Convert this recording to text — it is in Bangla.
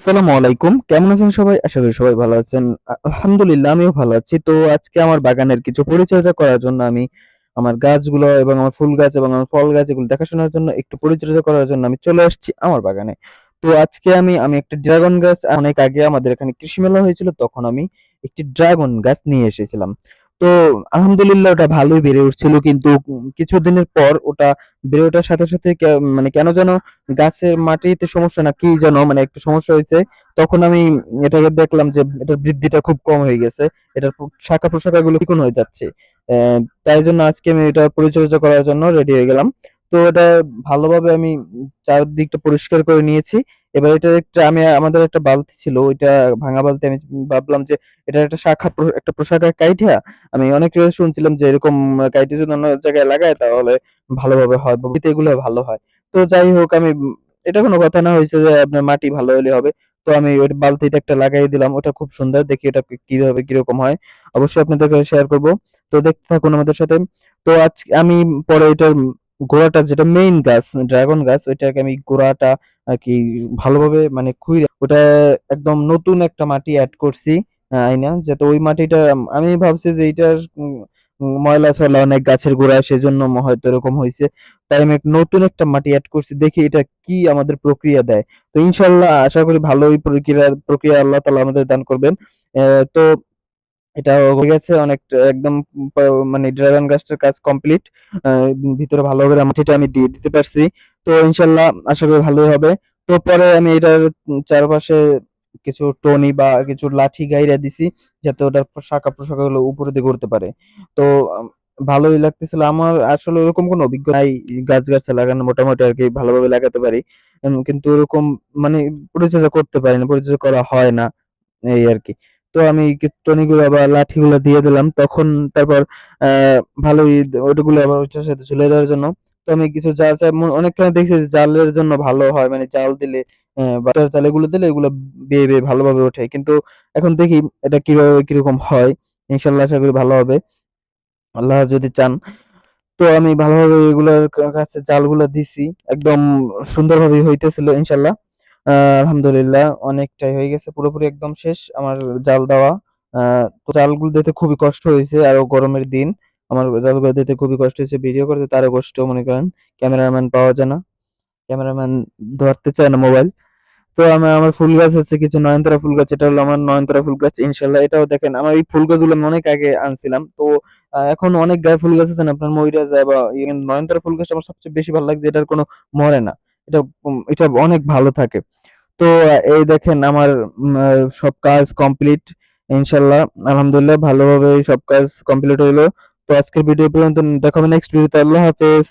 আসসালামু আলাইকুম। কেমন আছেন সবাই? আশা করি সবাই ভালো আছেন। আলহামদুলিল্লাহ, আমিও ভালো আছি। তো আজকে আমার বাগানের কিছু পরিচর্যা করার জন্য আমি আমার গাছগুলো এবং আমার ফুল গাছ এবং আমার ফল গাছ এগুলো দেখাশোনার জন্য একটু পরিচর্যা করার জন্য আমি চলে আসছি আমার বাগানে। তো আজকে আমি আমি একটা ড্রাগন গাছ, অনেক আগে আমাদের এখানে কৃষি মেলা হয়েছিল, তখন আমি একটি ড্রাগন গাছ নিয়ে এসেছিলাম। তো আলহামদুলিল্লাহ ওটা ভালোই বেড়ে উঠছিল, কিন্তু কিছুদিনের পর ওটা বেড়ে ওঠার সাথে সাথে মানে কেন যেন গাছের মাটিতে সমস্যা না, কি যেন মানে একটু সমস্যা হয়েছে। তখন আমি এটাকে দেখলাম যে এটার বৃদ্ধিটা খুব কম হয়ে গেছে, এটার শাখা প্রশাখা গুলো হয়ে যাচ্ছে। তাই জন্য আজকে আমি এটা পরিচর্যা করার জন্য রেডি হয়ে গেলাম। তো এটা ভালোভাবে আমি চারদিকটা পরিষ্কার করে নিয়েছি। এবার এটা একটা আমি, আমাদের একটা বালতি ছিল, ওইটা ভাঙা বালতি আমি ভাবলাম যে এটা একটা শাখা একটা প্রশাখা কাইটা আমি অনেক শুনছিলাম যে এরকম কাইটে যদি অন্য জায়গায় লাগায় তাহলে ভালোভাবে হয় এগুলো ভালো হয়। তো যাই হোক, আমি, এটা কোনো কথা না হয়েছে যে আপনার মাটি ভালো হলে হবে। তো আমি ওই বালতিতে একটা লাগাই দিলাম, ওটা খুব সুন্দর, দেখি এটা কীভাবে, কীরকম হয়। অবশ্যই আপনাদেরকে শেয়ার করব। তো দেখতে থাকুন আমাদের সাথে। তো আজ আমি পরে এটার গোড়াটা যেটা মেইন গাছ ড্রাগন গাছ, ওইটাকে আমি গোড়াটা আর কি ভালোভাবে মানে খুইরা, ওটা একদম নতুন একটা মাটি অ্যাড করছি আইনা। যাতে ওই মাটিটা, আমি ভাবছি যে এইটার ময়লা সয়লা অনেক গাছের গোড়ায় সেজন্য হয়তো এরকম হয়েছে তাই আমি নতুন একটা মাটি অ্যাড করছি, দেখি এটা কি আমাদের প্রক্রিয়া দেয়। তো ইনশাল্লাহ আশা করি ভালোই প্রক্রিয়া প্রক্রিয়া আল্লাহ তাআলা আমাদের দান করবেন। তো এটা হয়ে গেছে, অনেক, একদম মানে ড্রাগন গাছটার কাজ কমপ্লিট ভিতরে ভালো করে মাটিটা আমি দিয়ে দিতে পারছি। তো ইনশাল্লাহ আশা করি ভালোই হবে। তো পরে আমি এটার চারপাশে কিছু টনি বা কিছু লাঠি গাইরা দিছি, যাতে ওটার শাখা প্রশাখা গুলো উপরে দিকে উঠতে পারে। তো ভালোই লাগতেছিল। আমার আসলে ওরকম কোনো অভিজ্ঞতা নাই গাছ গাছ লাগানো, মোটামুটি আর কি ভালোভাবে লাগাতে পারি। কিন্তু ওরকম মানে পরিচর্যা করতে পারি না, পরিচর্যা করা হয় না, এই আর কি। তো আমি টনিগুলো বা লাঠিগুলো দিয়ে দিলাম। তখন তারপর ভালোই ওইগুলো আবার ওইটার সাথে ঝুলে দেওয়ার জন্য। তো আমি কিছু জাল অনেকখানে দেখছি জালের জন্য ভালো হয়। মানে জাল দিলে বাটার জাল এগুলো দিলে এগুলো বেয়ে বেয়ে ভালোভাবে ওঠে। কিন্তু এখন দেখি এটা কীভাবে, কীরকম হয়। ইনশাল্লাহ আশা করি ভালো হবে। আল্লাহ যদি চান। তো আমি ভালোভাবে এগুলোর কাছে জালগুলো দিছি। একদম সুন্দরভাবে হইতেছিল ইনশাল্লাহ। আলহামদুলিল্লাহ, অনেকটাই হয়ে গেছে। পুরোপুরি একদম শেষ। আমার জাল দেওয়া তো জালগুলো দিতে খুবই কষ্ট হয়েছে, আরও গরমের দিন। আমার জালগুলো দিতে খুবই কষ্ট হয়েছে ভিডিও করতে তারও কষ্ট, মনে করেন। ক্যামেরাম্যান পাওয়া যায় না। ক্যামেরাম্যান ধরতে চায় না মোবাইল। তো আমার আমার ফুল গাছ আছে কিছু নয়নতারা ফুল গাছ, এটা হলো আমার নয়নতারা ফুল গাছ ইনশাল্লাহ এটাও দেখেন, আমার এই ফুল গাছগুলো অনেক আগে আনছিলাম। তো এখন অনেক গায়ে ফুল গাছ আছে না, আপনার ময়ূরা যায় বা নয়নতারা ফুল গাছ আমার সবচেয়ে বেশি ভালো লাগছে, এটার কোনো মরে না। এটা এটা অনেক ভালো থাকে। তো এই দেখেন আমার সব কাজ কমপ্লিট ইনশাল্লাহ আলহামদুলিল্লাহ ভালোভাবে সব কাজ কমপ্লিট হইল। তো আজকের ভিডিও পর্যন্ত দেখাবো নেক্সট ভিডিওতে। আল্লাহ হাফেজ।